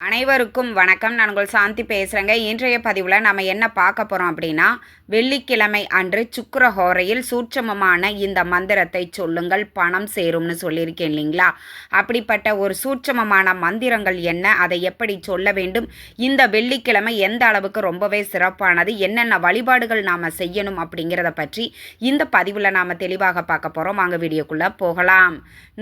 அனைவருக்கும் வணக்கம். நான் உங்கள் சாந்தி பேசுகிறேங்க இன்றைய பதிவில் நம்ம என்ன பார்க்க போகிறோம் அப்படின்னா வெள்ளிக்கிழமை அன்று சுக்கிரஹோரையில் சூட்சமமான இந்த மந்திரத்தை சொல்லுங்கள். பணம் சேரும்னு சொல்லியிருக்கேன் இல்லைங்களா? அப்படிப்பட்ட ஒரு சூட்சமமான மந்திரங்கள் என்ன? அதை எப்படி சொல்ல வேண்டும்? இந்த வெள்ளிக்கிழமை எந்த அளவுக்கு ரொம்பவே சிறப்பானது? என்னென்ன வழிபாடுகள் நாம் செய்யணும் அப்படிங்கிறத பற்றி இந்த பதிவில் நாம் தெளிவாக பார்க்க போகிறோம் வாங்க வீடியோக்குள்ளே போகலாம்.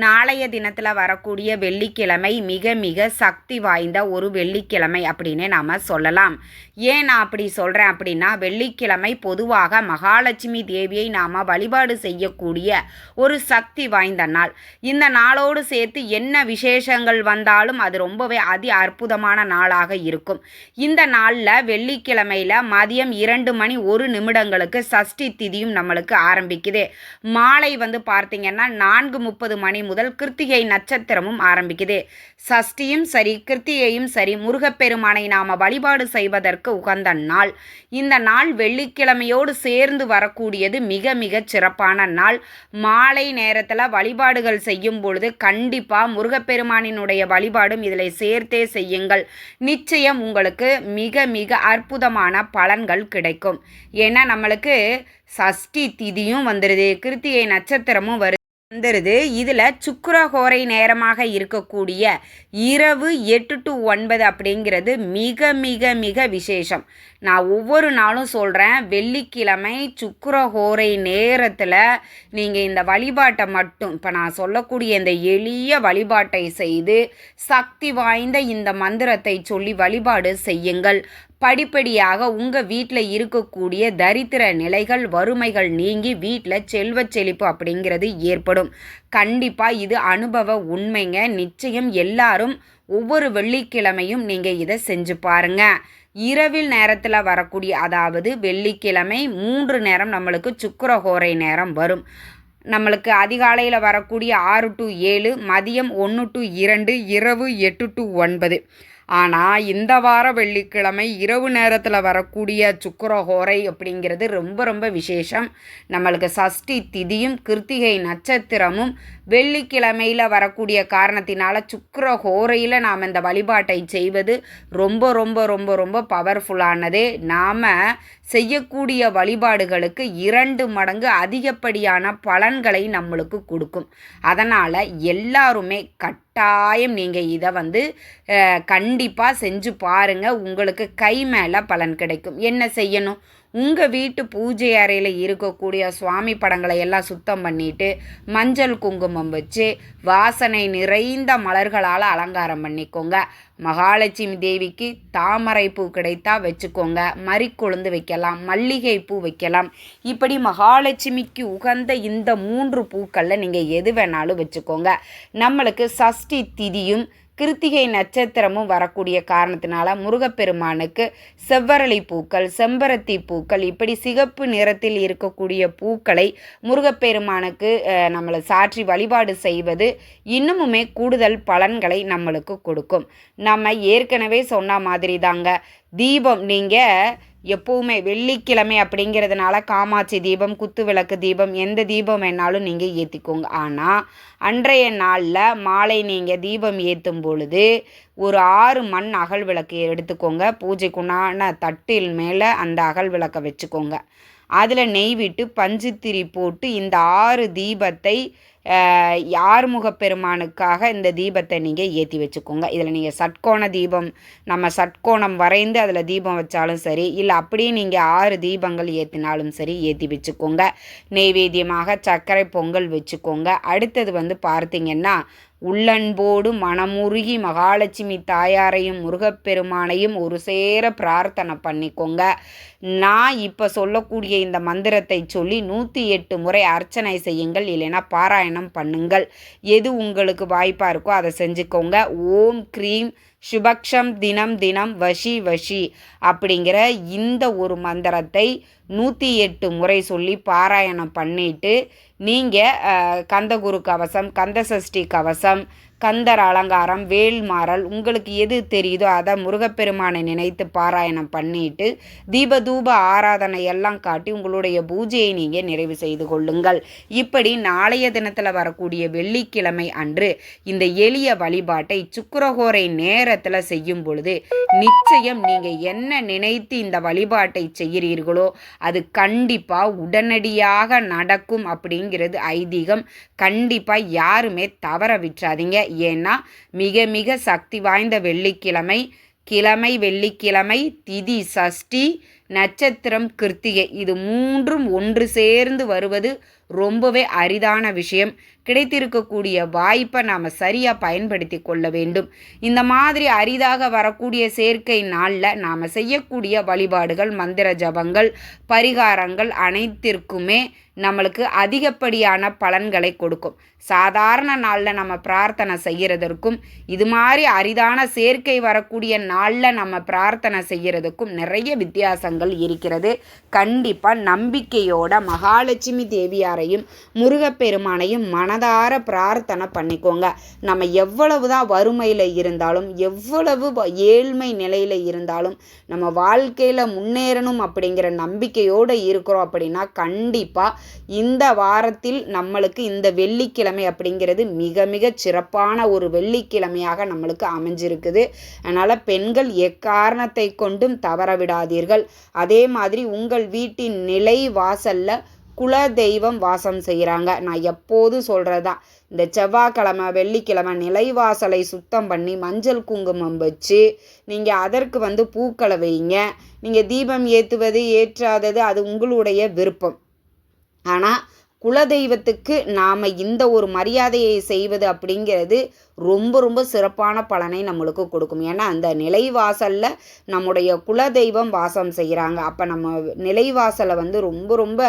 நாளைய தினத்தில் வரக்கூடிய வெள்ளிக்கிழமை மிக மிக சக்தி வாய்ந்த ஒரு வெள்ளிக்கிழமை அப்படின்னு நாம் சொல்லலாம். ஏன் நான் அப்படி சொல்கிறேன் அப்படின்னா வெள்ளிக்கிழமை பொதுவாக மகாலட்சுமி தேவியை நாம் வழிபாடு செய்யக்கூடிய ஒரு சக்தி வாய்ந்த நாள். இந்த நாளோடு சேர்த்து என்ன விசேஷங்கள் வந்தாலும் அது ரொம்பவே அதி அற்புதமான நாளாக இருக்கும். இந்த நாளில் வெள்ளிக்கிழமையில் மதியம் இரண்டு மணி ஒரு நிமிடங்களுக்கு சஷ்டி திதியும் நம்மளுக்கு ஆரம்பிக்குது. மாலை வந்து பார்த்தீங்கன்னா நான்கு முப்பது மணி முதல் கிருத்திகை நட்சத்திரமும் ஆரம்பிக்குது. சஷ்டியும் சரி கிருத்திகை கிருத்திகையும் சரி முருகப்பெருமானை நாம் வழிபாடு செய்வதற்கு உகந்த நாள். இந்த நாள் வெள்ளிக்கிழமையோடு சேர்ந்து வரக்கூடியது மிக மிக சிறப்பான நாள். மாலை நேரத்தில் வழிபாடுகள் செய்யும் பொழுது கண்டிப்பாக முருகப்பெருமானினுடைய வழிபாடும் இதில் சேர்த்தே செய்யுங்கள். நிச்சயம் உங்களுக்கு மிக மிக அற்புதமான பலன்கள் கிடைக்கும். ஏன்னா நம்மளுக்கு சஷ்டி திதியும் வந்துடுது கிருத்திகை நட்சத்திரமும் வருது. வந்துடுது இதில் சுக்கிரஹோரை நேரமாக இருக்கக்கூடிய இரவு எட்டு டு ஒன்பது அப்படிங்கிறது மிக மிக மிக விசேஷம். நான் ஒவ்வொரு நாளும் சொல்கிறேன் வெள்ளிக்கிழமை சுக்கிரஹோரை நேரத்தில் நீங்கள் இந்த வழிபாட்டை மட்டும் இப்போ நான் சொல்லக்கூடிய இந்த எளிய வழிபாட்டை செய்து சக்தி வாய்ந்த இந்த மந்திரத்தை சொல்லி வழிபாடு செய்யுங்கள். படிப்படியாக உங்கள் வீட்டில் இருக்கக்கூடிய தரித்திர நிலைகள் வறுமைகள் நீங்கி வீட்டில் செல்வ செழிப்பு அப்படிங்கிறது ஏற்படும். கண்டிப்பாக இது அனுபவ உண்மைங்க. நிச்சயம் எல்லாரும் ஒவ்வொரு வெள்ளிக்கிழமையும் நீங்கள் இதை செஞ்சு பாருங்கள் இரவில் நேரத்தில் வரக்கூடிய அதாவது வெள்ளிக்கிழமை மூன்று நேரம் நம்மளுக்கு சுக்கரஹோரை நேரம் வரும். நம்மளுக்கு அதிகாலையில் வரக்கூடிய ஆறு டு ஏழு மதியம் ஒன்று டு இரண்டு இரவு எட்டு டு ஒன்பது. ஆனால் இந்த வார வெள்ளிக்கிழமை இரவு நேரத்தில் வரக்கூடிய சுக்கரஹோரை அப்படிங்கிறது ரொம்ப ரொம்ப விசேஷம். நம்மளுக்கு சஷ்டி திதியும் கிருத்திகை நட்சத்திரமும் வெள்ளிக்கிழமையில் வரக்கூடிய காரணத்தினால சுக்கரஹோரையில் நாம் இந்த வழிபாட்டை செய்வது ரொம்ப ரொம்ப ரொம்ப ரொம்ப பவர்ஃபுல்லானது நாம் செய்யக்கூடிய வழிபாடுகளுக்கு இரண்டு மடங்கு அதிகப்படியான பலன்களை நம்மளுக்கு கொடுக்கும். அதனால் எல்லாருமே கட்டாயம் நீங்கள் இதை வந்து கண்டிப்பாக செஞ்சு பாருங்கள் உங்களுக்கு கை மேலே பலன் கிடைக்கும். என்ன செய்யணும்? உங்கள் வீட்டு பூஜை அறையில் இருக்கக்கூடிய சுவாமி படங்களை எல்லாம் சுத்தம் பண்ணிவிட்டு மஞ்சள் குங்குமம் வச்சு வாசனை நிறைந்த மலர்களால் அலங்காரம் பண்ணிக்கோங்க. மகாலட்சுமி தேவிக்கு தாமரை பூ கிடைத்தா வச்சுக்கோங்க. மறிக்கொழுந்து வைக்கலாம் மல்லிகை பூ வைக்கலாம். இப்படி மகாலட்சுமிக்கு உகந்த இந்த மூன்று பூக்களில் நீங்கள் எது வேணாலும் வச்சுக்கோங்க. நம்மளுக்கு சஷ்டி திதியும் கிருத்திகை நட்சத்திரமும் வரக்கூடிய காரணத்தினால முருகப்பெருமானுக்கு செவ்வரளி பூக்கள் செம்பருத்தி பூக்கள் இப்படி சிகப்பு நிறத்தில் இருக்கக்கூடிய பூக்களை முருகப்பெருமானுக்கு நம்மளை சாற்றி வழிபாடு செய்வது இன்னமுமே கூடுதல் பலன்களை நம்மளுக்கு கொடுக்கும். நம்ம ஏற்கனவே சொன்ன மாதிரி தாங்க தீபம் நீங்கள் எப்போவுமே வெள்ளிக்கிழமை அப்படிங்கிறதுனால காமாட்சி தீபம் குத்து விளக்கு தீபம் எந்த தீபம் வேணாலும் நீங்கள் ஏற்றிக்கோங்க ஆனால் அன்றைய நாளில் மாலை நீங்கள் தீபம் ஏற்றும் பொழுது ஒரு ஆறு மண் அகல் விளக்கு எடுத்துக்கோங்க. பூஜைக்குண்டான தட்டில் மேலே அந்த அகல் விளக்கை வச்சுக்கோங்க. அதில் நெய் விட்டு பஞ்சுத்திரி போட்டு இந்த ஆறு தீபத்தை யார்முக பெருமானுக்காக இந்த தீபத்தை நீங்கள் ஏற்றி வச்சுக்கோங்க. இதில் நீங்கள் சட்கோண தீபம் நம்ம சட்கோணம் வரைந்து அதில் தீபம் வச்சாலும் சரி இல்லை அப்படியே நீங்கள் ஆறு தீபங்கள் ஏற்றினாலும் சரி ஏற்றி வச்சுக்கோங்க. நெய்வேத்தியமாக சர்க்கரை பொங்கல் வச்சுக்கோங்க. அடுத்தது வந்து பார்த்திங்கன்னா உள்ளன்போடு மனமுருகி மகாலட்சுமி தாயாரையும் முருகப்பெருமானையும் ஒரு சேர பிரார்த்தனை பண்ணிக்கோங்க. நான் இப்போ சொல்லக்கூடிய இந்த மந்திரத்தை சொல்லி நூற்றி எட்டு முறை அர்ச்சனை செய்யுங்கள் இல்லைன்னா பாராயணம் பண்ணுங்கள். எது உங்களுக்கு வாய்ப்பாக இருக்கோ அதை செஞ்சுக்கோங்க. ஓம் க்ரீம் சுபக்ஷம் தினம் தினம் வஷி வஷி அப்படிங்கிற இந்த ஒரு மந்திரத்தை நூற்றி எட்டு முறை சொல்லி பாராயணம் பண்ணிவிட்டு நீங்கள் கந்தகுரு கவசம் கந்தசஷ்டி கவசம் கந்தர் அலங்காரம் வேல்மாறல் உங்களுக்கு எது தெரியுதோ அதை முருகப்பெருமானை நினைத்து பாராயணம் பண்ணிட்டு தீபதூப ஆராதனை எல்லாம் காட்டி உங்களுடைய பூஜையை நீங்கள் நிறைவு செய்து கொள்ளுங்கள். இப்படி நாளைய தினத்தில் வரக்கூடிய வெள்ளிக்கிழமை அன்று இந்த எளிய வழிபாட்டை சுக்கரகோரை நேரத்தில் செய்யும் பொழுது நிச்சயம் நீங்கள் என்ன நினைத்து இந்த வழிபாட்டை செய்கிறீர்களோ அது கண்டிப்பாக உடனடியாக நடக்கும் அப்படிங்கிறது ஐதீகம். கண்டிப்பாக யாருமே தவற விட்டுறாதீங்க. ஏன்னா மிக மிக சக்தி வாய்ந்த வெள்ளிக்கிழமை கிழமை வெள்ளிக்கிழமை திதி சஷ்டி நட்சத்திரம் கிருத்திகை இது மூன்றும் ஒன்று சேர்ந்து வருவது ரொம்பவே அரிதான விஷயம். கிடைத்திருக்கக்கூடிய வாய்ப்பை நாம் சரியாக பயன்படுத்தி கொள்ள வேண்டும். இந்த மாதிரி அரிதாக வரக்கூடிய சேர்க்கை நாளில் நாம் செய்யக்கூடிய வழிபாடுகள் மந்திர ஜபங்கள் பரிகாரங்கள் அனைத்திற்குமே நம்மளுக்கு அதிகப்படியான பலன்களை கொடுக்கும். சாதாரண நாளில் நம்ம பிரார்த்தனை செய்கிறதற்கும் இது மாதிரி அரிதான சேர்க்கை வரக்கூடிய நாளில் நம்ம பிரார்த்தனை செய்கிறதுக்கும் நிறைய வித்தியாசங்கள் இருக்கிறது. கண்டிப்பாக நம்பிக்கையோட மகாலட்சுமி தேவியாரையும் முருகப்பெருமானையும் மனதார பிரார்த்தனை பண்ணிக்கோங்க. நம்ம எவ்வளவு தான் வறுமையில் இருந்தாலும் எவ்வளவு ஏழ்மை நிலையில் இருந்தாலும் நம்ம வாழ்க்கையில் முன்னேறணும் அப்படிங்கிற நம்பிக்கையோடு இருக்கிறோம் அப்படின்னா கண்டிப்பாக இந்த வாரத்தில் நம்மளுக்கு இந்த வெள்ளிக்கிழமை அப்படிங்கிறது மிக மிக சிறப்பான ஒரு வெள்ளிக்கிழமையாக நம்மளுக்கு அமைஞ்சிருக்குது. அதனால் பெண்கள் எக்காரணத்தை கொண்டும் தவற விடாதீர்கள். அதே மாதிரி உங்கள் வீட்டின் நிலை வாசலில் குல தெய்வம் வாசம் செய்கிறாங்க நான் எப்போதும் சொல்கிறது தான் இந்த செவ்வாய்க்கிழமை வெள்ளிக்கிழமை நிலைவாசலை சுத்தம் பண்ணி மஞ்சள் குங்குமம் வச்சு நீங்கள் அதற்கு வந்து பூக்களை வைங்க. நீங்கள் தீபம் ஏற்றுவது ஏற்றாதது அது உங்களுடைய விருப்பம். ஆனால் குலதெய்வத்துக்கு நாம் இந்த ஒரு மரியாதையை செய்வது அப்படிங்கிறது ரொம்ப ரொம்ப சிறப்பான பலனை நம்மளுக்கு கொடுக்கும். ஏன்னா அந்த நிலைவாசலில் நம்முடைய குலதெய்வம் வாசம் செய்கிறாங்க அப்போ நம்ம நிலைவாசலை வந்து ரொம்ப ரொம்ப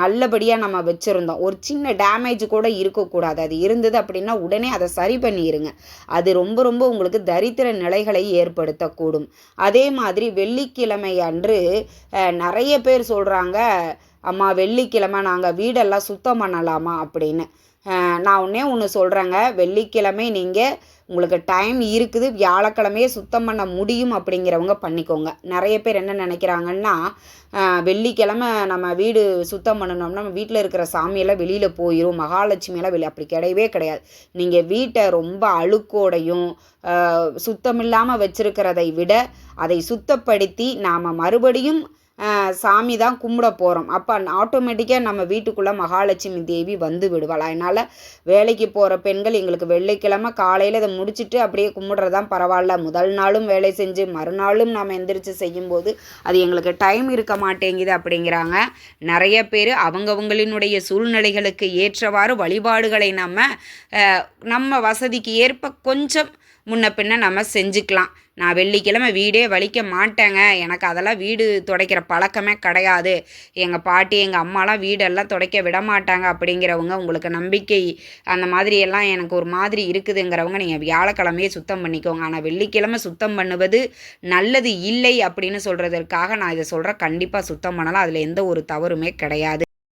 நல்லபடியாக நம்ம வச்சுருந்தோம். ஒரு சின்ன டேமேஜ் கூட இருக்கக்கூடாது. அது இருந்தது அப்படின்னா உடனே அதை சரி பண்ணிடுங்க அது ரொம்ப ரொம்ப உங்களுக்கு தரித்திர நிலைகளை ஏற்படுத்தக்கூடும். அதே மாதிரி வெள்ளிக்கிழமை அன்று நிறைய பேர் சொல்கிறாங்க அம்மா வெள்ளிக்கிழமை நாங்கள் வீடெல்லாம் சுத்தம் பண்ணலாமா? அப்படின்னு. நான் ஒன்றே ஒன்று சொல்கிறேங்க வெள்ளிக்கிழமை நீங்கள் உங்களுக்கு டைம் இருக்குது. வியாழக்கிழமையே சுத்தம் பண்ண முடியும் அப்படிங்கிறவங்க பண்ணிக்கோங்க. நிறைய பேர் என்ன நினைக்கிறாங்கன்னா வெள்ளிக்கிழமை நம்ம வீடு சுத்தம் பண்ணணும்னா நம்ம வீட்டில் இருக்கிற சாமியெல்லாம் வெளியில் போயிடும் மகாலட்சுமியெல்லாம் வெளியே அப்படி கிடையவே கிடையாது. நீங்கள் வீட்டை ரொம்ப அழுக்கோடையும் சுத்தமில்லாமல் வச்சுருக்கிறதை விட அதை சுத்தப்படுத்தி நாம் மறுபடியும் சாமி தான் கும்பிட போகிறோம் அப்போ ஆட்டோமேட்டிக்காக நம்ம வீட்டுக்குள்ளே மகாலட்சுமி தேவி வந்து விடுவாள். அதனால் வேலைக்கு போகிற பெண்கள் எங்களுக்கு வெள்ளிக்கிழமை காலையில் இதை முடிச்சுட்டு அப்படியே கும்பிட்றதான் பரவாயில்ல. முதல் நாளும் வேலை செஞ்சு மறுநாளும் நாம் எந்திரிச்சு செய்யும்போது அது எங்களுக்கு டைம் இருக்க மாட்டேங்குது அப்படிங்கிறாங்க. நிறைய பேர் அவங்கவுங்களினுடைய சூழ்நிலைகளுக்கு ஏற்றவாறு வழிபாடுகளை நம்ம நம்ம வசதிக்கு ஏற்ப கொஞ்சம் முன்ன பின்ன நம்ம செஞ்சுக்கலாம். நான் வெள்ளிக்கிழமை வீடே வலிக்க மாட்டேங்க. எனக்கு அதெல்லாம் வீடு துடைக்கிற பழக்கமே கிடையாது. எங்கள் பாட்டி எங்கள் அம்மாலாம் வீடெல்லாம் துடைக்க விட மாட்டாங்க அப்படிங்கிறவங்க உங்களுக்கு நம்பிக்கை அந்த மாதிரி எல்லாம் எனக்கு ஒரு மாதிரி இருக்குதுங்கிறவங்க நீங்கள் வியாழக்கிழமையே சுத்தம் பண்ணிக்கோங்க. ஆனால் வெள்ளிக்கிழமை சுத்தம் பண்ணுவது நல்லது இல்லை அப்படின்னு சொல்கிறதற்காக நான் இதை சொல்கிறேன் கண்டிப்பாக சுத்தம் பண்ணலாம். அதில் எந்த ஒரு தவறுமே கிடையாது.